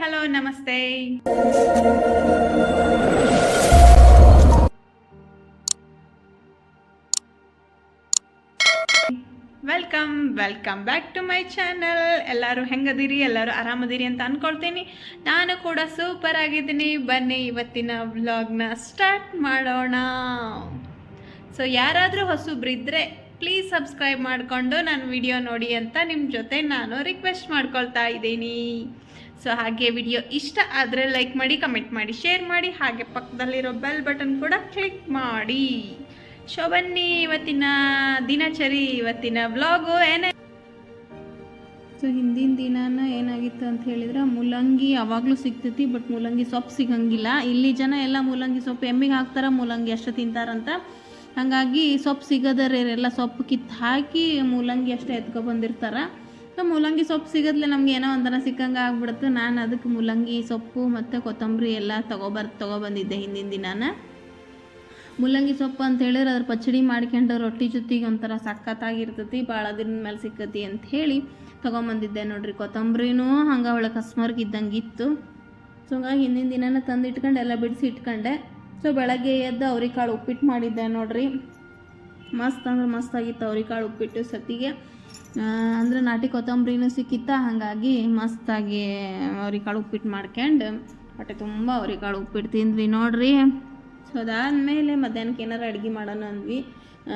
Hello, ನಮಸ್ತೆ. Welcome welcome back to my channel ಎಲ್ಲರೂ ಹೆಂಗದಿರಿ, ಎಲ್ಲರೂ ಆರಾಮದಿರಿ ಅಂತ ಅಂದ್ಕೊಳ್ತೀನಿ ನಾನು ಕೂಡ ಸೂಪರ್ ಆಗಿದ್ದೀನಿ. ಬನ್ನಿ, ಇವತ್ತಿನ ವ್ಲಾಗ್ನ ಸ್ಟಾರ್ಟ್ ಮಾಡೋಣ. ಸೊ ಯಾರಾದರೂ ಹೊಸಬ್ರಿದ್ರೆ ಪ್ಲೀಸ್ ಸಬ್ಸ್ಕ್ರೈಬ್ ಮಾಡಿಕೊಂಡು ನನ್ನ ವಿಡಿಯೋ ನೋಡಿ ಅಂತ ನಿಮ್ಮ ಜೊತೆ ನಾನು ರಿಕ್ವೆಸ್ಟ್ ಮಾಡ್ಕೊಳ್ತಾ ಇದ್ದೀನಿ. ಸೊ ಹಾಗೆ ವಿಡಿಯೋ ಇಷ್ಟ ಆದರೆ ಲೈಕ್ ಮಾಡಿ ಕಮೆಂಟ್ ಮಾಡಿ ಶೇರ್ ಮಾಡಿ, ಹಾಗೆ ಪಕ್ಕದಲ್ಲಿರೋ ಬೆಲ್ ಬಟನ್ ಕೂಡ ಕ್ಲಿಕ್ ಮಾಡಿ. ಸೊ ಬನ್ನಿ ಇವತ್ತಿನ ದಿನಚರಿ, ಇವತ್ತಿನ ಬ್ಲಾಗು ಏನೇ ಸೊ ಹಿಂದಿನ ದಿನಾನ ಏನಾಗಿತ್ತು ಅಂತ ಹೇಳಿದ್ರೆ, ಮೂಲಂಗಿ ಯಾವಾಗಲೂ ಸಿಗ್ತೈತಿ ಬಟ್ ಮೂಲಂಗಿ ಸೊಪ್ಪು ಸಿಗಂಗಿಲ್ಲ. ಇಲ್ಲಿ ಜನ ಎಲ್ಲ ಮೂಲಂಗಿ ಸೊಪ್ಪು ಎಮ್ಮಿಗೆ ಹಾಕ್ತಾರ, ಮೂಲಂಗಿ ಅಷ್ಟು ತಿಂತಾರಂತ. ಹಾಗಾಗಿ ಸೊಪ್ಪು ಸಿಗದರೆಲ್ಲ ಸೊಪ್ಪು ಕಿತ್ತು ಹಾಕಿ ಮೂಲಂಗಿ ಅಷ್ಟೇ ಎತ್ಕೊ ಬಂದಿರ್ತಾರ. ಸೊ ಮೂಲಂಗಿ ಸೊಪ್ಪು ಸಿಗದ್ಲೆ ನಮ್ಗೆ ಏನೋ ಒಂಥರ ಸಿಕ್ಕಂಗೆ ಆಗ್ಬಿಡುತ್ತೆ. ನಾನು ಅದಕ್ಕೆ ಮೂಲಂಗಿ ಸೊಪ್ಪು ಮತ್ತು ಕೊತ್ತಂಬರಿ ಎಲ್ಲ ತೊಗೊಬರ್, ತೊಗೊಬಂದಿದ್ದೆ ಹಿಂದಿನ ದಿನಾನ. ಮೂಲಂಗಿ ಸೊಪ್ಪು ಅಂತ ಹೇಳಿದ್ರೆ ಅದ್ರ ಪಚಡಿ ಮಾಡ್ಕೊಂಡು ರೊಟ್ಟಿ ಜೊತೆಗೆ ಒಂಥರ ಸಖತ್ತಾಗಿರ್ತೈತಿ, ಭಾಳ ದಿನ ಮೇಲೆ ಸಿಕ್ಕತಿ ಅಂತ ಹೇಳಿ ತೊಗೊಂಬಂದಿದ್ದೆ ನೋಡ್ರಿ. ಕೊತ್ತಂಬರಿನೂ ಹಂಗೆ ಒಳಗೆ ಕಸ್ಮರ್ಗೆ ಇದ್ದಂಗೆ ಇತ್ತು. ಸೊ ಹಂಗಾಗಿ ಹಿಂದಿನ ದಿನನ ತಂದು ಇಟ್ಕೊಂಡು ಎಲ್ಲ ಬಿಡಿಸಿ ಇಟ್ಕೊಂಡೆ. ಸೊ ಬೆಳಗ್ಗೆ ಎದ್ದು ಅವ್ರಿಕಾಳು ಉಪ್ಪಿಟ್ಟು ಮಾಡಿದ್ದೆ ನೋಡ್ರಿ. ಮಸ್ತ್ ಅಂದ್ರೆ ಮಸ್ತಾಗಿತ್ತು ಅವ್ರಿಕಾಳು ಉಪ್ಪಿಟ್ಟು ಸತಿಗೆ. ಅಂದ್ರೆ ನಾಟಿ ಕೊತ್ತಂಬರಿನೂ ಸಿಕ್ಕಿತ್ತ, ಹಾಗಾಗಿ ಮಸ್ತಾಗಿ ಅವ್ರಿಕಾಳು ಉಪ್ಪಿಟ್ಟು ಮಾಡ್ಕೊಂಡು ಹೊಟ್ಟೆ ತುಂಬ ಅವ್ರಿಕಾಳು ಉಪ್ಪಿಟ್ಟು ತಿಂದ್ವಿ ನೋಡ್ರಿ. ಸೊ ಅದಾದಮೇಲೆ ಮಧ್ಯಾಹ್ನಕ್ಕೆ ಏನಾರು ಅಡುಗೆ ಮಾಡೋಣ ಅಂದ್ವಿ.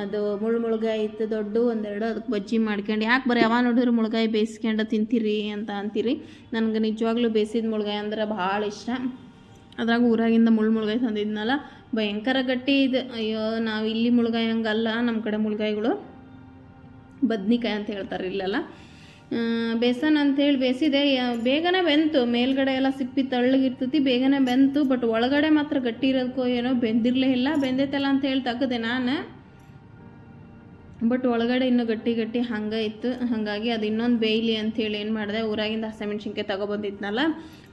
ಅದು ಮುಳ್ಳು ಮುಳುಗಾಯಿ ಇತ್ತು ದೊಡ್ಡ, ಒಂದೆರಡು ಅದಕ್ಕೆ ಬಜ್ಜಿ ಮಾಡ್ಕೊಂಡು ಯಾಕೆ ಬರೀ ಯಾವ ನೋಡಿದ್ರು ಮುಳುಗಾಯಿ ಬೇಯಿಸ್ಕೊಂಡು ತಿಂತೀರಿ ಅಂತ ಅಂತೀರಿ. ನನಗೆ ನಿಜವಾಗ್ಲೂ ಬೇಯಿಸಿದ ಮುಳುಗಾಯಿ ಅಂದ್ರೆ ಭಾಳ ಇಷ್ಟ. ಅದ್ರಾಗ ಊರಾಗಿಂದ ಮುಳ್ಳು ಮುಳುಗಾಯಿ ತಂದಿದ್ನಲ್ಲ, ಭಯಂಕರ ಗಟ್ಟಿ ಇದು. ಅಯ್ಯೋ ನಾವು ಇಲ್ಲಿ ಮುಳುಗಾಯಿ ಹಂಗಲ್ಲ ನಮ್ಮ ಕಡೆ ಮುಳುಗಾಯಿಗಳು. ಬದ್ನಿಕಾಯಿ ಅಂತ ಹೇಳ್ತಾರೆ ಇಲ್ಲೆಲ್ಲ. ಬೇಸನ್ ಅಂತೇಳಿ ಬೇಯಿಸಿದೆ ಬೇಗನೆ ಬೆಂತು. ಮೇಲ್ಗಡೆ ಎಲ್ಲ ಸಿಪ್ಪಿ ತಳ್ಳಗಿರ್ತತಿ, ಬೇಗನೆ ಬೆಂತು. ಬಟ್ ಒಳಗಡೆ ಮಾತ್ರ ಗಟ್ಟಿ ಇರೋದಕ್ಕೋ ಏನೋ ಬೆಂದಿರಲೇ ಇಲ್ಲ. ಬೆಂದೈತಲ್ಲ ಅಂತ ಹೇಳಿ ತೆಗ್ದೆ ನಾನು. ಬಟ್ ಒಳಗಡೆ ಇನ್ನೂ ಗಟ್ಟಿ ಗಟ್ಟಿ ಹಂಗೆ ಇತ್ತು. ಹಾಗಾಗಿ ಅದು ಇನ್ನೊಂದು ಬೇಯ್ಲಿ ಅಂಥೇಳಿ ಏನು ಮಾಡಿದೆ, ಊರಾಗಿಂದ ಹಸಿಮೆಣ್ಸಿನ್ಕಾಯಿ ತಗೊಬಂದಿದ್ನಲ್ಲ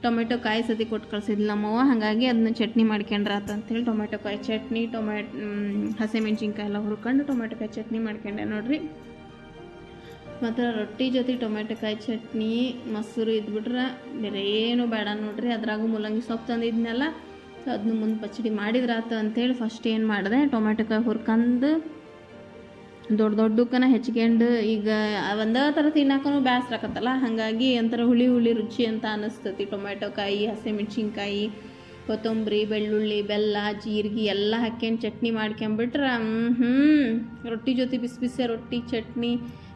ಟೊಮೆಟೊ ಕಾಯಿ ಸತಿ ಕೊಟ್ಟು ಕಳ್ಸಿದ್ಲು ನಮ್ಮವ್ವ. ಹಾಗಾಗಿ ಅದನ್ನ ಚಟ್ನಿ ಮಾಡ್ಕೊಂಡ್ರಾತ ಅಂಥೇಳಿ ಟೊಮೆಟೊ ಕಾಯಿ ಚಟ್ನಿ ಟೊಮೆಟ್ ಹಸಿಮೆಣ್ಸಿನ್ಕಾಯಿ ಎಲ್ಲ ಹುರ್ಕೊಂಡು ಟೊಮೆಟೊ ಕಾಯಿ ಚಟ್ನಿ ಮಾಡ್ಕೊಂಡೆ ನೋಡ್ರಿ. ಮತ್ತು ರೊಟ್ಟಿ ಜೊತೆ ಟೊಮೆಟೊಕಾಯಿ ಚಟ್ನಿ, ಮೊಸರು ಇದ್ಬಿಟ್ರೆ ಬೇರೆ ಏನು ಬೇಡ ನೋಡ್ರಿ. ಅದ್ರಾಗೂ ಮೂಲಂಗಿ ಸೊಪ್ಪು ತಂದಿದ್ನಲ್ಲ ಸೊ ಅದನ್ನ ಮುಂದೆ ಪಚ್ಚಡಿ ಮಾಡಿದ್ರಾತು ಅಂತೇಳಿ ಫಸ್ಟ್ ಏನು ಮಾಡಿದೆ ಟೊಮೆಟೊಕಾಯಿ ಹುರ್ಕಂದು ದೊಡ್ಡ ದೊಡ್ಡಕ್ಕನ ಹೆಚ್ಕೊಂಡು ಈಗ ಒಂದೇ ಥರ ತಿನ್ನಕ್ಕೂ ಬೇಸರ ಆಕತ್ತಲ್ಲ. ಹಾಗಾಗಿ ಒಂಥರ ಹುಳಿ ಹುಳಿ ರುಚಿ ಅಂತ ಅನ್ನಿಸ್ತತಿ ಟೊಮೆಟೊಕಾಯಿ ಹಸಿಮೆಣ್ಸಿನ್ಕಾಯಿ ಕೊತ್ತಂಬರಿ, ಬೆಳ್ಳುಳ್ಳಿ, ಬೆಲ್ಲ, ಜೀರಿಗೆ ಎಲ್ಲ ಹಾಕ್ಯಂಡು ಚಟ್ನಿ ಮಾಡ್ಕೊಂಬಿಟ್ರೆ ಹ್ಞೂ ರೊಟ್ಟಿ ಜೊತೆ ಬಿಸಿ ಬಿಸಿ ರೊಟ್ಟಿ, ಚಟ್ನಿ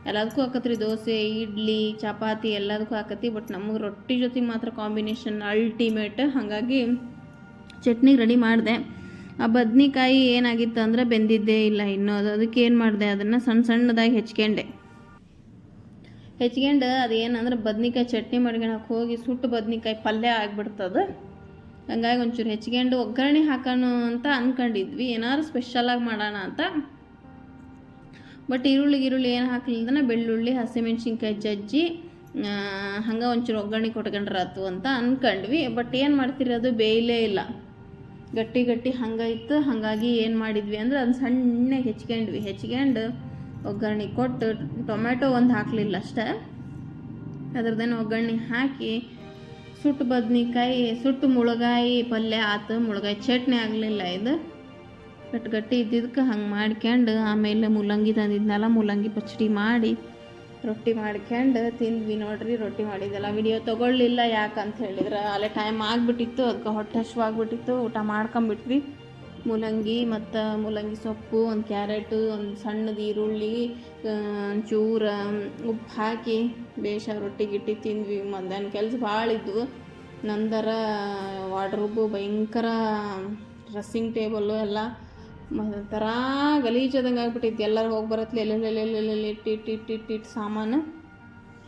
ಎಲ್ಲದಕ್ಕೂ ಹಾಕತ್ರಿ. ದೋಸೆ, ಇಡ್ಲಿ, ಚಪಾತಿ ಎಲ್ಲದಕ್ಕೂ ಹಾಕತಿ ಬಟ್ ನಮಗೆ ರೊಟ್ಟಿ ಜೊತೆ ಮಾತ್ರ ಕಾಂಬಿನೇಷನ್ ಅಲ್ಟಿಮೇಟ್ ಹಾಗಾಗಿ ಚಟ್ನಿ ರೆಡಿ ಮಾಡಿದೆ. ಆ ಬದ್ನಿಕಾಯಿ ಏನಾಗಿತ್ತು ಅಂದರೆ ಬೆಂದಿದ್ದೇ ಇಲ್ಲ ಇನ್ನೂ. ಅದು ಅದಕ್ಕೆ ಏನು ಮಾಡಿದೆ? ಅದನ್ನು ಸಣ್ಣ ಸಣ್ಣದಾಗಿ ಹೆಚ್ಕೊಂಡೆ ಹೆಚ್ಕೊಂಡು ಅದೇನಂದ್ರೆ ಬದ್ನಿಕಾಯಿ ಚಟ್ನಿ ಮಾಡ್ಕೊಳಕ್ಕೆ ಹೋಗಿ ಸುಟ್ಟು ಬದ್ನಿಕಾಯಿ ಪಲ್ಯ ಆಗಿಬಿಡ್ತದೆ. ಹಂಗಾಗಿ ಒಂಚೂರು ಹೆಚ್ಕೊಂಡು ಒಗ್ಗರಣೆ ಹಾಕೋಣ ಅಂತ ಅಂದ್ಕೊಂಡಿದ್ವಿ ಏನಾದ್ರು ಸ್ಪೆಷಲಾಗಿ ಮಾಡೋಣ ಅಂತ. ಬಟ್ ಈರುಳ್ಳಿ ಈರುಳ್ಳಿ ಏನು ಹಾಕ್ಲಿಲ್ದನ ಬೆಳ್ಳುಳ್ಳಿ, ಹಸಿಮೆಣ್ಸಿನ್ಕಾಯಿ ಜಜ್ಜಿ ಹಂಗೆ ಒಂಚೂರು ಒಗ್ಗರಣೆ ಕೊಟ್ಕೊಂಡ್ರಾತು ಅಂತ ಅಂದ್ಕೊಂಡ್ವಿ ಬಟ್ ಏನು ಮಾಡ್ತೀರಿ ಅದು ಬೇಯಲೇ ಇಲ್ಲ. ಗಟ್ಟಿ ಗಟ್ಟಿ ಹಂಗೆ ಇತ್ತು. ಹಾಗಾಗಿ ಏನು ಮಾಡಿದ್ವಿ ಅಂದ್ರೆ ಅದನ್ನ ಸಣ್ಣಗೆ ಹೆಚ್ಕೊಂಡ್ವಿ ಹೆಚ್ಕೊಂಡು ಒಗ್ಗರಣೆ ಕೊಟ್ಟು ಟೊಮೆಟೊ ಒಂದು ಹಾಕಲಿಲ್ಲ ಅಷ್ಟೇ. ಅದ್ರದ್ದೇನು ಒಗ್ಗರಣೆ ಹಾಕಿ ಸುಟ್ಟು ಬದ್ನಿಕಾಯಿ, ಸುಟ್ಟು ಮುಳುಗಾಯಿ ಪಲ್ಯ ಆತು. ಮುಳುಗಾಯಿ ಚಟ್ನಿ ಆಗಲಿಲ್ಲ ಇದು. ಗಟ್ಟಿ ಗಟ್ಟಿ ಇದ್ದಿದ್ದಕ್ಕೆ ಹಂಗೆ ಮಾಡ್ಕೊಂಡು ಆಮೇಲೆ ಮೂಲಂಗಿ ತಂದಿದ್ನಲ್ಲ ಮೂಲಂಗಿ ಪಚ್ಚಡಿ ಮಾಡಿ ರೊಟ್ಟಿ ಮಾಡ್ಕೊಂಡು ತಿಂದ್ವಿ ನೋಡ್ರಿ, ರೊಟ್ಟಿ ಮಾಡಿದ್ದೆಲ್ಲ. ವಿಡಿಯೋ ತೊಗೊಳ್ಳಿಲ್ಲ ಯಾಕಂತ ಹೇಳಿದ್ರೆ. ಅಲ್ಲೇ ಟೈಮ್ ಆಗಿಬಿಟ್ಟಿತ್ತು ಅದಕ್ಕೆ ಹೊಟ್ಟೆ ಹಶ್ವಾಗ್ಬಿಟ್ಟಿತ್ತು ಊಟ ಮಾಡ್ಕೊಂಬಿಟ್ವಿ. ಮೂಲಂಗಿ ಮತ್ತು ಮೂಲಂಗಿ ಸೊಪ್ಪು, ಒಂದು ಕ್ಯಾರೆಟು, ಒಂದು ಸಣ್ಣದು ಈರುಳ್ಳಿ ಚೂರ ಉಪ್ಪು ಹಾಕಿ ಬೇಷ ರೊಟ್ಟಿ ಗಿಟ್ಟಿ ತಿಂದ್ವಿ. ಮಧ್ಯಾಹ್ನ ಕೆಲಸ ಭಾಳ ಇದ್ವು. ನಂದರ ವಾಡ್ರೂಬು ಭಯಂಕರ ಡ್ರೆಸ್ಸಿಂಗ್ ಟೇಬಲ್ಲು ಎಲ್ಲ ಒಂಥರ ಗಲೀಜದಂಗೆ ಆಗ್ಬಿಟ್ಟಿತ್ತು. ಎಲ್ಲರೂ ಹೋಗಿ ಬರತ್ಲೆ ಎಲ್ಲೆಲ್ಲೆಲ್ಲೆಲ್ಲೆಲ್ಲಿ ಇಟ್ಟು ಇಟ್ಟು ಇಟ್ಟು ಇಟ್ಟು ಸಾಮಾನು.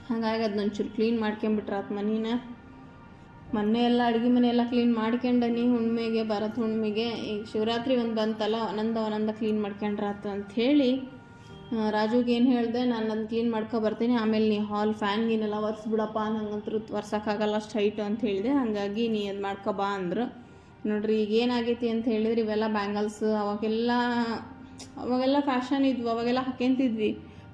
ಹಾಗಾಗಿ ಅದನ್ನೊಂಚೂರು ಕ್ಲೀನ್ ಕ್ಲೀನ್ ಮಾಡ್ಕೊಂಬಿಟ್ರಾತ್ ಮನಿನ. ಮೊನ್ನೆ ಎಲ್ಲ ಅಡುಗೆ ಮನೆ ಎಲ್ಲ ಕ್ಲೀನ್ ಮಾಡ್ಕೊಂಡನಿ ಹುಣ್ಣಿಮೆಗೆ ಭರತ್ ಹುಣ್ಣಿಮೆಗೆ ಈಗ ಶಿವರಾತ್ರಿ ಒಂದು ಬಂತಲ್ಲ, ಆನಂದ ಆನಂದ ಕ್ಲೀನ್ ಮಾಡ್ಕೊಂಡ್ರಾತ ಅಂತ ಹೇಳಿ ರಾಜುಗೆ ಏನು ಹೇಳಿದೆ, ನಾನು ಕ್ಲೀನ್ ಮಾಡ್ಕೊ ಬರ್ತೀನಿ, ಆಮೇಲೆ ನೀ ಹಾಲ್ ಫ್ಯಾನ್ ಗೀನೆಲ್ಲ ಒರೆಸ್ಬಿಡಪ್ಪ ನಂಗಂತೂ ಒರ್ಸೋಕ್ಕಾಗಲ್ಲ ಅಷ್ಟು ಹೈಟು ಅಂತ ಹೇಳಿದೆ, ಹಾಗಾಗಿ ನೀ ಅದು ಮಾಡ್ಕೊ ಬಾ ಅಂದರು. ನೋಡ್ರಿ, ಈಗ ಏನಾಗೈತಿ ಅಂತ ಹೇಳಿದ್ರೆ ಇವೆಲ್ಲ ಬ್ಯಾಂಗಲ್ಸ್ ಅವಾಗೆಲ್ಲ ಅವಾಗೆಲ್ಲ ಫ್ಯಾಷನ್ ಇದ್ವು, ಅವಾಗೆಲ್ಲ ಹಾಕ್ಯಂತಿದ್ವಿ.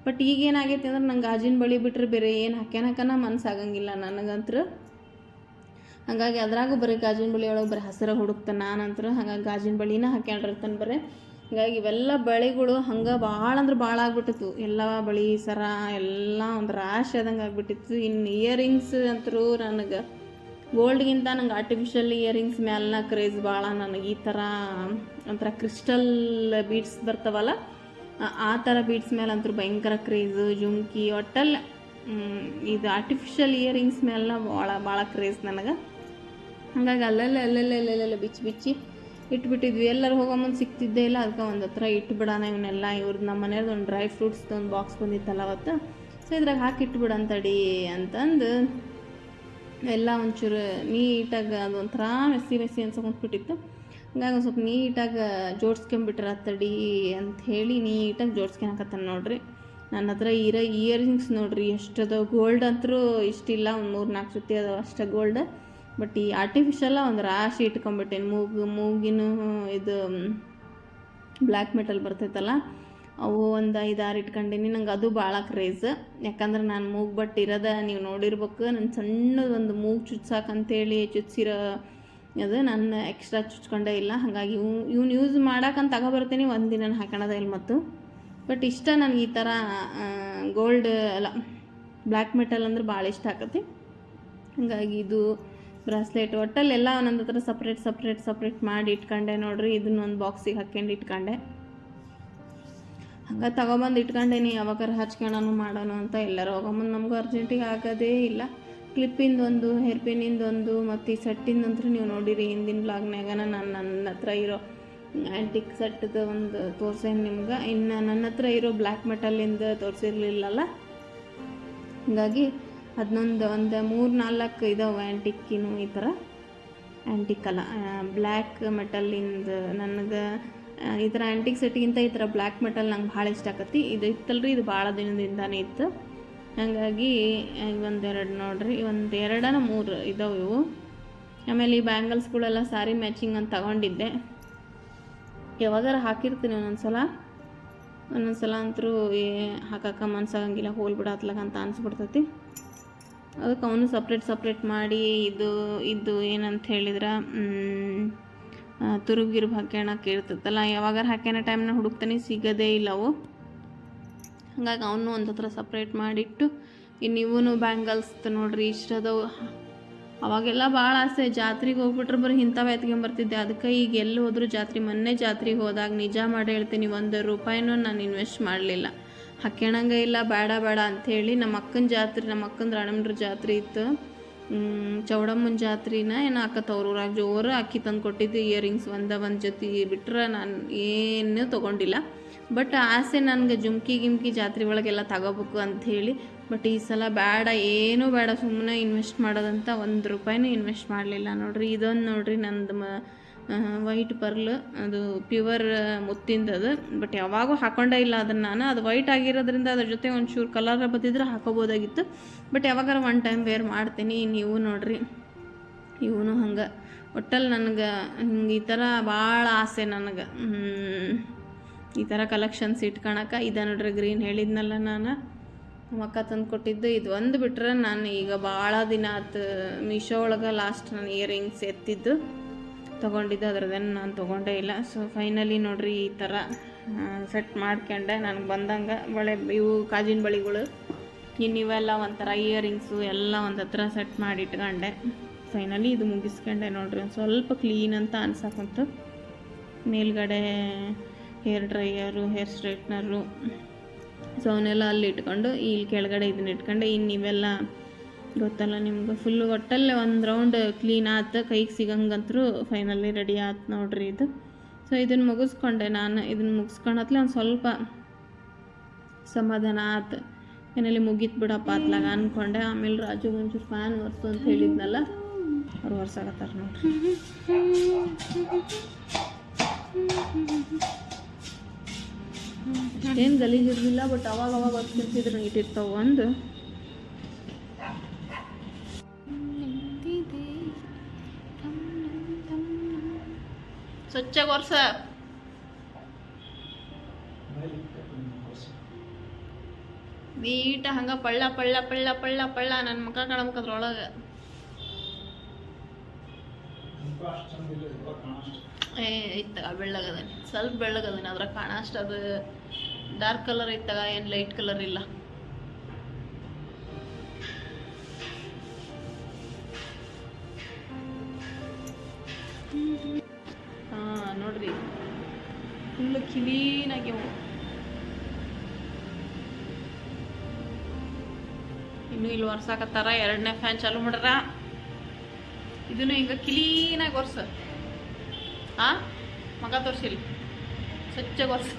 ಬಟ್ ಈಗ ಏನಾಗೈತಿ ಅಂದ್ರೆ ನಂಗೆ ಗಾಜಿನ ಬಳಿ ಬಿಟ್ಟರೆ ಬೇರೆ ಏನು ಹಾಕ್ಯಾನಕನ ಮನಸ್ಸಾಗಂಗಿಲ್ಲ ನನಗಂತ್ರ. ಹಾಗಾಗಿ ಅದ್ರಾಗೂ ಬರೀ ಗಾಜಿನ ಬಳಿ ಒಳಗೆ ಬರೀ ಹಸಿರ ಹುಡುಕ್ತಾನೆ ನಾನಂತರ. ಹಾಗಾಗಿ ಗಾಜಿನ ಬಳಿನ ಹಾಕ್ಯಾಂಡಿರ್ತಾನೆ ಬರೀ. ಹಾಗಾಗಿ ಇವೆಲ್ಲ ಬಳಿಗಳು ಹಂಗೆ ಭಾಳ ಅಂದ್ರೆ ಭಾಳ ಆಗ್ಬಿಟ್ಟಿತ್ತು. ಎಲ್ಲ ಬಳಿ ಸರ ಎಲ್ಲ ಒಂದು ರಾಶ್ ಆದಂಗೆ ಆಗ್ಬಿಟ್ಟಿತ್ತು. ಇನ್ನು ಇಯರಿಂಗ್ಸ್ ಅಂತರೂ ನನಗೆ ಗೋಲ್ಡ್ಗಿಂತ ನಂಗೆ ಆರ್ಟಿಫಿಷಿಯಲ್ ಇಯರಿಂಗ್ಸ್ ಮ್ಯಾಲನ ಕ್ರೇಜ್ ಭಾಳ ನನಗೆ ಈ ಥರ ಒಂಥರ ಕ್ರಿಸ್ಟಲ್ ಬೀಡ್ಸ್ ಬರ್ತಾವಲ್ಲ, ಆ- ಥರ ಬೀಡ್ಸ್ ಮೇಲೆ ಅಂತೂ ಭಯಂಕರ ಕ್ರೇಜು ಜುಮ್ಕಿ ಒಟ್ಟಲ್ಲಿ ಇದು ಆರ್ಟಿಫಿಷಿಯಲ್ ಇಯರಿಂಗ್ಸ್ ಮೇಲೆ ಭಾಳ ಭಾಳ ಕ್ರೇಜ್ ನನಗೆ. ಹಾಗಾಗಿ ಅಲ್ಲೆಲ್ಲ ಅಲ್ಲೆಲ್ಲ ಅಲ್ಲೆಲ್ಲ ಬಿಚ್ಚಿ ಬಿಚ್ಚಿ ಇಟ್ಬಿಟ್ಟಿದ್ವಿ. ಎಲ್ಲರೂ ಹೋಗೋ ಮುಂದೆ ಸಿಗ್ತಿದ್ದೇ ಇಲ್ಲ. ಅದಕ್ಕೆ ಒಂದು ಹತ್ರ ಇಟ್ಬಿಡೋಣ ಇವನ್ನೆಲ್ಲ ಇವ್ರದ್ದು ನಮ್ಮ ಮನೆಯವ್ರದ್ದು ಒಂದು ಡ್ರೈ ಫ್ರೂಟ್ಸ್ದು ಒಂದು ಬಾಕ್ಸ್ ಬಂದಿತ್ತಲ್ಲ ಅವತ್ತು. ಸೊ ಇದ್ರಾಗ ಹಾಕಿ ಇಟ್ಬಿಡಂತಡಿ ಅಂತಂದು ಎಲ್ಲ ಒಂಚೂರು ನೀಟಾಗಿ ಅದು ಒಂಥರ ಮೆಸ್ಸಿ ಮೆಸ್ಸಿ ಅನ್ಸ್ಕೊಂಡ್ಬಿಟ್ಟಿತ್ತು ಹಂಗಾಗಿ ಒಂದು ಸ್ವಲ್ಪ ನೀಟಾಗಿ ಜೋಡ್ಸ್ಕೊಂಬಿಟ್ರೆ ತಡಿ ಅಂತ ಹೇಳಿ ನೀಟಾಗಿ ಜೋಡ್ಸ್ಕೊಳಕತ್ತಾನ ನೋಡ್ರಿ. ನನ್ನ ಹತ್ರ ಇರೋ, ಇಯರಿಂಗ್ಸ್ ನೋಡ್ರಿ. ಎಷ್ಟದ ಗೋಲ್ಡ್ ಅಂತರೂ ಇಷ್ಟಿಲ್ಲ. ಒಂದು ಮೂರು ನಾಲ್ಕು ಜೊತೆ ಅದಾವ ಅಷ್ಟೇ ಗೋಲ್ಡ್. ಬಟ್ ಈ ಆರ್ಟಿಫಿಷಿಯಲ್ ಒಂದು ರಾಶಿ ಇಟ್ಕೊಂಬಿಟ್ಟೇನಿ. ಮೂಗು, ಮೂಗಿನ, ಇದು ಬ್ಲ್ಯಾಕ್ ಮೆಟಲ್ ಬರ್ತೈತಲ್ಲ, ಅವು ಒಂದು ಐದಾರು ಇಟ್ಕೊಂಡೀನಿ. ನಂಗೆ ಅದು ಭಾಳ ಕ್ರೇಜ್ ಯಾಕಂದ್ರೆ ನಾನು ಮೂಗು ಬಟ್ ಇರೋದ ನೀವು ನೋಡಿರ್ಬೇಕು. ನನ್ನ ಸಣ್ಣದೊಂದು ಮೂಗು ಚುಚ್ಸಾಕಂತೇಳಿ ಚುಚ್ಚಿರೋ ಅದು ನಾನು ಎಕ್ಸ್ಟ್ರಾ ಚುಚ್ಕೊಂಡೇ ಇಲ್ಲ. ಹಾಗಾಗಿ ಇವ್, ಇವ್ನು ಯೂಸ್ ಮಾಡಕ್ಕಂತ ತಗೊಬರ್ತೀನಿ ಒಂದು ದಿನ ಹಾಕೋಣದೇ ಇಲ್ಲ ಮತ್ತು. ಬಟ್ ಇಷ್ಟ ನನಗೆ ಈ ಥರ ಗೋಲ್ಡ್ ಅಲ್ಲ ಬ್ಲ್ಯಾಕ್ ಮೆಟಲ್ ಅಂದ್ರೆ ಭಾಳ ಇಷ್ಟ ಆಕತಿ. ಹಾಗಾಗಿ ಇದು ಬ್ರಾಸ್ಲೆಟ್. ಒಟ್ಟಲ್ಲಿ ಎಲ್ಲ ಒಂದೊಂದು ಹತ್ರ ಸಪ್ರೇಟ್ ಸಪ್ರೇಟ್ ಸಪ್ರೇಟ್ ಮಾಡಿ ಇಟ್ಕೊಂಡೆ ನೋಡ್ರಿ. ಇದನ್ನ ಒಂದು ಬಾಕ್ಸಿಗೆ ಹಾಕ್ಕೊಂಡು ಇಟ್ಕೊಂಡೆ. ಹಂಗೆ ತಗೊಬಂದು ಇಟ್ಕೊಂಡೇನಿ. ಯಾವಾಗಾರ ಹಚ್ಕೊಳನು ಮಾಡೋಣ ಅಂತ ಎಲ್ಲರೂ ಹೋಗೊಂಬಂದು ನಮಗೂ ಅರ್ಜೆಂಟಿಗೆ ಆಗೋದೇ ಇಲ್ಲ. ಕ್ಲಿಪ್ಪಿಂದೊಂದು ಹೇರ್ ಪಿನ್ನಿಂದೊಂದು ಮತ್ತು ಈ ಸೆಟ್ಟಿಂದಂತೂ ನೀವು ನೋಡಿರಿ. ಹಿಂದಿನ ಬ್ಲಾಗ್ನಾಗ ನಾನು ನನ್ನ ಹತ್ರ ಇರೋ ಆ್ಯಂಟಿಕ್ ಸೆಟ್ದು ಒಂದು ತೋರ್ಸೇನು ನಿಮ್ಗೆ. ಇನ್ನು ನನ್ನ ಹತ್ರ ಇರೋ ಬ್ಲ್ಯಾಕ್ ಮೆಟಲಿಂದ ತೋರಿಸಿರ್ಲಿಲ್ಲಲ್ಲ? ಹೀಗಾಗಿ ಅದನ್ನೊಂದು ಒಂದು ಮೂರು ನಾಲ್ಕು ಇದಾವೆ ಆ್ಯಂಟಿಕ್ಕಿನು ಈ ಥರ ಆ್ಯಂಟಿಕ್ ಅಲ್ಲ. ಬ್ಲ್ಯಾಕ್ ಮೆಟಲಿಂದ ನನಗೆ ಈ ಥರ ಆ್ಯಂಟಿಕ್ ಸೆಟ್ಗಿಂತ ಈ ಥರ ಬ್ಲ್ಯಾಕ್ ಮೆಟಲ್ ನಂಗೆ ಭಾಳ ಇಷ್ಟ ಆಕತಿ. ಇದು ಇತ್ತಲ್ರಿ, ಇದು ಭಾಳ ದಿನದಿಂದಾನೇ ಇತ್ತು. ಹಾಗಾಗಿ ಒಂದೆರಡು ನೋಡ್ರಿ ಒಂದು ಎರಡನ ಮೂರು ಇದಾವೆ ಇವು. ಆಮೇಲೆ ಈ ಬ್ಯಾಂಗಲ್ಸ್ಗಳೆಲ್ಲ ಸಾರಿ ಮ್ಯಾಚಿಂಗ್ ಅಂತ ತಗೊಂಡಿದ್ದೆ. ಯಾವಾಗಾರ ಹಾಕಿರ್ತೀನಿ ಒಂದೊಂದು ಸಲ ಒಂದೊಂದು ಸಲ ಅಂತರೂ ಹಾಕಕ್ಕೆ ಮನ್ಸಾಗಂಗಿಲ್ಲ ಹೋಲ್ ಬಿಡತ್ಲಾಗ ಅಂತ ಅನ್ಸ್ಬಿಡ್ತೈತಿ. ಅದಕ್ಕೆ ಅವನು ಸಪ್ರೇಟ್ ಸಪ್ರೇಟ್ ಮಾಡಿ ಇದು ಇದು ಏನಂತ ಹೇಳಿದ್ರೆ ತುರುಗಿರು ಹಾಕ್ಯಣಕ್ಕೆ ಇರ್ತೈತಲ್ಲ ಯಾವಾಗಾರ ಹಾಕ್ಯಣ ಟೈಮ್ನ ಹುಡುಕ್ತಾನೆ ಸಿಗೋದೇ ಇಲ್ಲ ಅವು. ಹಾಗಾಗಿ ಅವನು ಒಂದು ಹತ್ರ ಸಪ್ರೇಟ್ ಮಾಡಿಟ್ಟು ಇನ್ನು ಇವನು ಬ್ಯಾಂಗಲ್ಸ್ ನೋಡ್ರಿ ಇಷ್ಟದವು ಅವಾಗೆಲ್ಲ ಭಾಳ ಆಸೆ, ಜಾತ್ರೆಗೆ ಹೋಗ್ಬಿಟ್ರೆ ಬರೀ ಇಂಥವು ಎತ್ಕೊಂಬರ್ತಿದ್ದೆ ಅದಕ್ಕೆ ಈಗ ಎಲ್ಲಿ ಹೋದರೂ ಜಾತ್ರೆ, ಮೊನ್ನೆ ಜಾತ್ರೆಗೆ ಹೋದಾಗ ನಿಜ ಮಾಡಿ ಹೇಳ್ತೀನಿ, ಒಂದು ರೂಪಾಯಿನೂ ನಾನು ಇನ್ವೆಸ್ಟ್ ಮಾಡಲಿಲ್ಲ. ಹಾಕ್ಯಣಂಗೆ ಇಲ್ಲ, ಬೇಡ ಬೇಡ ಅಂಥೇಳಿ ನಮ್ಮ ಅಕ್ಕನ ಜಾತ್ರೆ, ನಮ್ಮ ಅಕ್ಕನ ರಾಣಮ್ರ ಜಾತ್ರೆ ಇತ್ತು. ಚೌಡಮ್ಮನ ಜಾತ್ರೆನ ಏನು ಅಕ್ಕ ಊರಾಗ? ಜೋರು ಅಕ್ಕಿ ತಂದು ಕೊಟ್ಟಿದ್ದು ಇಯರಿಂಗ್ಸ್ ಒಂದ, ಒಂದು ಜೊತೆ ಬಿಟ್ಟರೆ ನಾನು ಏನು ತೊಗೊಂಡಿಲ್ಲ. ಬಟ್ ಆಸೆ ನನಗೆ ಜುಮ್ಕಿ ಗಿಮ್ಕಿ ಜಾತ್ರೆ ಒಳಗೆಲ್ಲ ತಗೋಬೇಕು ಅಂಥೇಳಿ. ಬಟ್ ಈ ಸಲ ಬೇಡ, ಏನೂ ಬೇಡ ಸುಮ್ಮನೆ ಇನ್ವೆಸ್ಟ್ ಮಾಡೋದಂತ ಒಂದು ರೂಪಾಯಿನೂ ಇನ್ವೆಸ್ಟ್ ಮಾಡಲಿಲ್ಲ ನೋಡಿರಿ. ಇದೊಂದು ನೋಡಿರಿ ನಂದು ಮ ವೈಟ್ ಪರ್ಲ್ ಅದು ಪ್ಯೂವರ್ ಮುತ್ತಿಂದದು ಬಟ್ ಯಾವಾಗೂ ಹಾಕೊಂಡೇ ಇಲ್ಲ ಅದನ್ನು ನಾನು. ಅದು ವೈಟ್ ಆಗಿರೋದ್ರಿಂದ ಅದ್ರ ಜೊತೆ ಒಂಚೂರು ಕಲರ್ ಬತ್ತಿದ್ರೆ ಹಾಕೋಬೋದಾಗಿತ್ತು. ಬಟ್ ಯಾವಾಗಾರ ಒನ್ ಟೈಮ್ ವೇರ್ ಮಾಡ್ತೀನಿ. ನೀವು ನೋಡ್ರಿ. ಇವನು ಹಂಗೆ. ಒಟ್ಟಲ್ಲಿ ನನಗೆ, ಹಿಂಗೆ ಈ ಥರ ಭಾಳ ಆಸೆ ನನಗೆ. ಈ ಥರ ಕಲೆಕ್ಷನ್ಸ್ ಇಟ್ಕೊಳಕ್ಕೆ ಇದೆ ನೋಡ್ರಿ ಗ್ರೀನ್ ಹೇಳಿದ್ನಲ್ಲ ನಾನು. ಮಕ್ಕ ತಂದು ಕೊಟ್ಟಿದ್ದು. ಇದು ಒಂದು ಬಿಟ್ರೆ ನಾನು ಈಗ ಭಾಳ ದಿನ ಆತು ಮೀಶೋ ಒಳಗೆ ಲಾಸ್ಟ್ ನಾನು ಇಯರಿಂಗ್ಸ್ ಎತ್ತಿದ್ದು. ತೊಗೊಂಡಿದ್ದು, ಅದ್ರದ್ದೇನು ನಾನು ತೊಗೊಂಡೇ ಇಲ್ಲ. ಸೊ ಫೈನಲಿ ನೋಡ್ರಿ ಈ ಥರ ಸೆಟ್ ಮಾಡ್ಕೊಂಡೆ. ನನಗೆ ಬಂದಂಗೆ ಬಳೆ, ಇವು ಕಾಜಿನ ಬಳಿಗಳು ಇನ್ನು ಇವೆಲ್ಲ ಒಂಥರ ಇಯರಿಂಗ್ಸು ಎಲ್ಲ ಒಂದು ಹತ್ರ ಸೆಟ್ ಮಾಡಿ ಇಟ್ಕೊಂಡೆ ಫೈನಲಿ ಇದು ಮುಗಿಸ್ಕೊಂಡೆ ನೋಡ್ರಿ. ಒಂದು ಸ್ವಲ್ಪ ಕ್ಲೀನ್ ಅಂತ ಅನ್ಸಕ್ಕಂತು ಮೇಲ್ಗಡೆ hair dryer hair straightener so ಅವನ್ನೆಲ್ಲ ಅಲ್ಲಿ ಇಟ್ಕೊಂಡು ಇಲ್ಲಿ ಕೆಳಗಡೆ ಇದನ್ನ ಇಟ್ಕೊಂಡೆ. ಇನ್ನು ಇವೆಲ್ಲ ಗೊತ್ತಲ್ಲ ನಿಮ್ಗೆ. ಫುಲ್ಲು ಒಟ್ಟಲ್ಲೇ ಒಂದು ರೌಂಡ್ ಕ್ಲೀನ್ ಆತು, ಕೈಗೆ ಸಿಗಂಗಂತರೂ ಫೈನಲಿ ರೆಡಿ ಆಯ್ತು ನೋಡ್ರಿ ಇದು. ಸೊ ಇದನ್ನು ಮುಗಿಸ್ಕೊಂಡೆ ನಾನು. ಇದನ್ನು ಮುಗಿಸ್ಕೊಂಡತ್ಲೆ ಒಂದು ಸ್ವಲ್ಪ ಸಮಾಧಾನ ಆತು. ಏನಲ್ಲಿ ಮುಗೀತು ಬಿಡಪ್ಪ ಅತ್ಲಾಗ ಅಂದ್ಕೊಂಡೆ ಆಮೇಲೆ ರಾಜು ಒಂಚೂರು ಫ್ಯಾನ್ ಒರೆಸು ಅಂತ ಹೇಳಿದ್ನಲ್ಲ, ಅವ್ರು ಒರ್ಸಾಕತ್ತಾರ ನೋಡ್ರಿ. ಏನು ಗಲೀಜಿರಲಿಲ್ಲ ಬಟ್ ಅವಾಗ ಅವಾಗ ಒರ್ಸ್ತಿರ್ತಿದ್ರು ಇಟ್ಟಿರ್ತಾವ ಒಂದು. ಸ್ವಚ್ಛ ವರ್ಷ ನೀಟ ಹಂಗ ಪಳ್ಳ ಪಳ್ಳ ಪಳ್ಳ ಪಳ್ಳ ಪಳ್ಳ ನನ್ನ ಮುಖ ಕಾಣಬೇಕದ್ರೊಳಗೆ. ಏ ಇತ್ತಾಗ ಬೆಳ್ಳಗದ ಸ್ವಲ್ಪ ಬೆಳ್ಳಗದನ ಅದ್ರ ಕಾಣ ಅಷ್ಟು ಅದು. ಡಾರ್ಕ್ ಕಲರ್ ಇತ್ತಾಗ, ಏನು ಲೈಟ್ ಕಲರ್ ಇಲ್ಲ. ಫುಲ್ ಕ್ಲೀನಾಗ್ಯವು ಇನ್ನು ಇಲ್ಲಿ ಒರ್ಸಾಕತ್ತಾರ, ಎರಡನೇ ಫ್ಯಾನ್ ಚಾಲು ಮಾಡ್ರ ಇದನ್ನು ಹಿಂಗ ಕ್ಲೀನಾಗಿ ಒರ್ಸ. ಆ? ಮಗ ತೋರಿಸಿಲ್ಲ ಸ್ವಚ್ಛ ಒರ್ಸ.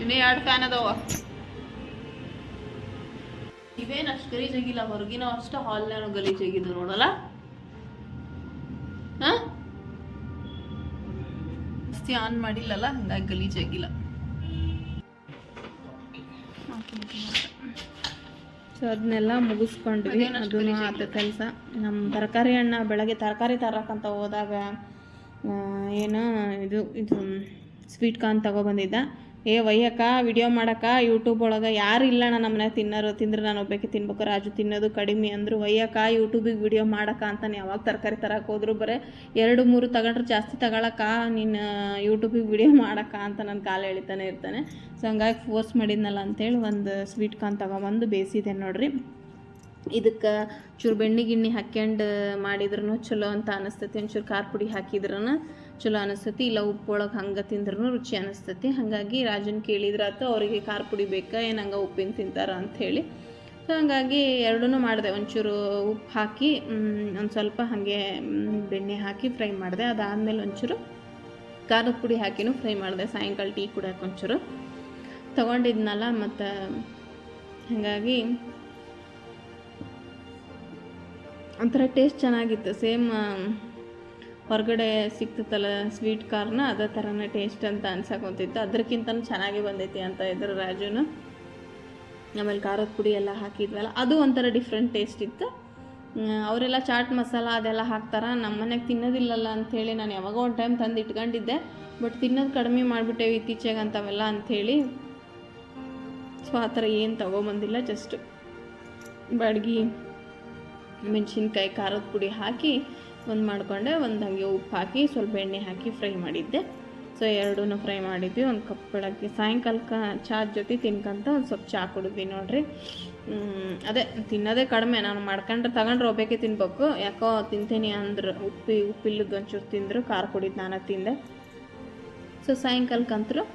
ಇನ್ನೂ ಎರಡು ಫ್ಯಾನ್ ಅದಾವ. ಇವೇನು ಅಷ್ಟು ಗಲೀಜಾಗಿಲ್ಲ ಹೊರಗಿನ ಅಷ್ಟು ಹಾಲ್ನ ಗಲೀಜಾಗಿದ್ದು ನೋಡಲ್ಲ? ಹಾ ಜಾಸ್ತಿ ಆನ್ ಮಾಡಿಲ್ಲಲ್ಲ ಹಂಗಾಗಿ ಗಲೀಜಾಗಿಲ್ಲ ಸೊ ಅದನ್ನೆಲ್ಲ ಮುಗಿಸ್ಕೊಂಡ್ವಿ. ಗಲೀಜ್ ಆತ ಕೆಲಸ. ನಮ್ಮ ತರಕಾರಿ ಹಣ್ಣ ಬೆಳಗ್ಗೆ ತರಕಾರಿ ತರಕಂತ ಹೋದಾಗ ಏನು ಇದು ಇದು ಸ್ವೀಟ್ ಕಾರ್ನ್ ತಗೊಬಂದಿದ್ದ ಏ ವಯ್ಯಕ್ಕ ವಿಡಿಯೋ ಮಾಡಕ್ಕ ಯೂಟ್ಯೂಬ್ ಒಳಗೆ ಯಾರು ಇಲ್ಲಣ್ಣ ನಮ್ಮ ನಮ್ಮನೆ ತಿನ್ನೋರು. ತಿಂದ್ರೆ ನಾನು ಒಬ್ಬಕ್ಕೆ ತಿನ್ಬೇಕು, ರಾಜು ತಿನ್ನೋದು ಕಡಿಮೆ ಅಂದ್ರು. ವಯ್ಯಕ್ಕ ಯೂಟ್ಯೂಬಿಗೆ ವಿಡಿಯೋ ಮಾಡಕ್ಕ ಅಂತಾನೆ ಯಾವಾಗ ತರಕಾರಿ ತರಕ್ಕೆ ಹೋದ್ರು ಬರೀ ಎರಡು, ಮೂರು ತಗೊಂಡ್ರೆ ಜಾಸ್ತಿ ತಗೊಳಕ್ಕ. ನೀನು ಯೂಟ್ಯೂಬಿಗೆ ವಿಡಿಯೋ ಮಾಡಕ್ಕ ಅಂತ ನನ್ನ ಕಾಲು ಎಳಿತಾನೆ ಇರ್ತಾನೆ. ಸೊ ಹಂಗಾಗಿ ಫೋರ್ಸ್ ಮಾಡಿದ್ನಲ್ಲ ಅಂತೇಳಿ ಒಂದು ಸ್ವೀಟ್ ಕಾರ್ನ್ ತಗೊಬಂದು ಬೇಯಿಸಿದೆ ನೋಡ್ರಿ. ಇದಕ್ಕೆ ಚೂರು ಬೆಣ್ಣೆ ಗಿಣ್ಣಿ ಹಾಕ್ಯಂಡು ಮಾಡಿದ್ರೂ ಚಲೋ ಅಂತ ಅನಿಸ್ತೈತಿ. ಒಂಚೂರು ಖಾರ ಪುಡಿ ಹಾಕಿದ್ರೂ ಚಲೋ ಅನಿಸ್ತತಿ, ಇಲ್ಲ ಉಪ್ಪು ಒಳಗೆ ಹಂಗೆ ತಿಂದ್ರೂ ರುಚಿ ಅನಿಸ್ತೈತಿ. ಹಾಗಾಗಿ ರಾಜನ್ ಕೇಳಿದ್ರಾತು ಅವರಿಗೆ ಖಾರ ಪುಡಿ ಬೇಕಾ, ಏನು ಹಂಗೆ ಉಪ್ಪಿನ ತಿಂತಾರ ಅಂಥೇಳಿ ಸೊ ಹಂಗಾಗಿ ಎರಡೂ ಮಾಡಿದೆ. ಒಂಚೂರು ಉಪ್ಪು ಹಾಕಿ ಒಂದು ಸ್ವಲ್ಪ ಹಾಗೆ ಬೆಣ್ಣೆ ಹಾಕಿ ಫ್ರೈ ಮಾಡಿದೆ. ಅದಾದಮೇಲೆ ಒಂಚೂರು ಖಾರದ ಪುಡಿ ಹಾಕಿನೂ ಫ್ರೈ ಮಾಡಿದೆ. ಸಾಯಂಕಾಲ ಟೀ ಕುಡಿಯೋಕೆ ಒಂಚೂರು ತೊಗೊಂಡಿದ್ನಲ್ಲ, ಮತ್ತು ಹಾಗಾಗಿ ಒಂಥರ ಟೇಸ್ಟ್ ಚೆನ್ನಾಗಿತ್ತು. ಸೇಮ್ ಹೊರಗಡೆ ಸಿಗ್ತತ್ತಲ್ಲ ಸ್ವೀಟ್ ಕಾರ್ನ, ಅದೇ ಥರನೇ ಟೇಸ್ಟ್ ಅಂತ ಅನ್ಸಕೊಂತಿತ್ತು. ಅದಕ್ಕಿಂತ ಚೆನ್ನಾಗಿ ಬಂದೈತಿ ಅಂತ ಇದ್ರು ರಾಜುನು. ಆಮೇಲೆ ಖಾರದ ಪುಡಿ ಎಲ್ಲ ಹಾಕಿದ್ವಲ್ಲ, ಅದು ಒಂಥರ ಡಿಫ್ರೆಂಟ್ ಟೇಸ್ಟ್ ಇತ್ತು. ಅವರೆಲ್ಲ ಚಾಟ್ ಮಸಾಲ ಅದೆಲ್ಲ ಹಾಕ್ತಾರ. ನಮ್ಮ ಮನೆಗೆ ತಿನ್ನೋದಿಲ್ಲಲ್ಲ ಅಂಥೇಳಿ ನಾನು ಯಾವಾಗೋ ಒಂದು ಟೈಮ್ ತಂದು ಇಟ್ಕೊಂಡಿದ್ದೆ ಬಟ್ ತಿನ್ನೋದು ಕಡಿಮೆ ಮಾಡಿಬಿಟ್ಟೇವೆ ಇತ್ತೀಚೆಗೆ ಅಂಥವೆಲ್ಲ ಅಂಥೇಳಿ ಸೊ ಆ ಥರ ಏನು ತೊಗೊಬಂದಿಲ್ಲ ಜಸ್ಟ್ ಬಾಡ್ಗಿ ಮೆಣಸಿನ್ಕಾಯಿ ಖಾರದ ಪುಡಿ ಹಾಕಿ ಒಂದು ಮಾಡಿಕೊಂಡೆ, ಒಂದು ಹಂಗೆ ಉಪ್ಪು ಹಾಕಿ ಸ್ವಲ್ಪ ಎಣ್ಣೆ ಹಾಕಿ ಫ್ರೈ ಮಾಡಿದ್ದೆ. ಸೊ ಎರಡೂ ಫ್ರೈ ಮಾಡಿದ್ವಿ. ಒಂದು ಕಪ್ ಬೆಳಗ್ಗೆ ಸಾಯಂಕಾಲಕ್ಕೆ ಚಾದ ಜೊತೆ ತಿನ್ಕೊಂತ ಒಂದು ಸ್ವಲ್ಪ ಚಹಾ ಕುಡಿದ್ವಿ ನೋಡ್ರಿ. ಅದೇ ತಿನ್ನೋದೇ ಕಡಿಮೆ. ನಾನು ಮಾಡ್ಕೊಂಡ್ರೆ ತಗೊಂಡ್ರೆ ಒಬ್ಬೇಕೆ ತಿನ್ಬೇಕು. ಯಾಕೋ ತಿಂತೀನಿ ಅಂದ್ರೆ, ಉಪ್ಪಿ ಉಪ್ಪಿಲ್ಲದ ಒಂಚೂರು ತಿಂದರು, ಖಾರ ಕುಡಿದು ನಾನು ತಿಂದೆ. ಸೊ ಸಾಯಂಕಾಲಕ್ಕಂತರೂ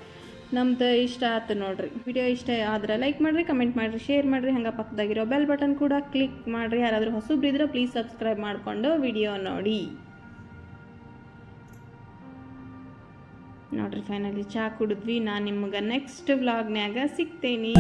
ನಮ್ದು ಇಷ್ಟ ಆಯ್ತು ನೋಡ್ರಿ. ವಿಡಿಯೋ ಇಷ್ಟ ಆದ್ರೆ ಲೈಕ್ ಮಾಡಿರಿ ಕಮೆಂಟ್ ಮಾಡಿರಿ ಶೇರ್ ಮಾಡಿರಿ, ಹಂಗೆ ಪಕ್ಕದಾಗಿರೋ ಬೆಲ್ ಬಟನ್ ಕೂಡ ಕ್ಲಿಕ್ ಮಾಡಿರಿ. ಯಾರಾದರೂ ಹೊಸಬ್ರಿದ್ರೆ ಪ್ಲೀಸ್ ಸಬ್ಸ್ಕ್ರೈಬ್ ಮಾಡಿಕೊಂಡು ವಿಡಿಯೋ ನೋಡಿ. ನೋಡ್ರಿ ಫೈನಲಿ ಚಹಾ ಕುಡಿದ್ವಿ. ನಾನು ನಿಮ್ಗೆ ನೆಕ್ಸ್ಟ್ ವ್ಲಾಗ್ನ್ಯಾಗ ಸಿಗ್ತೇನೆ.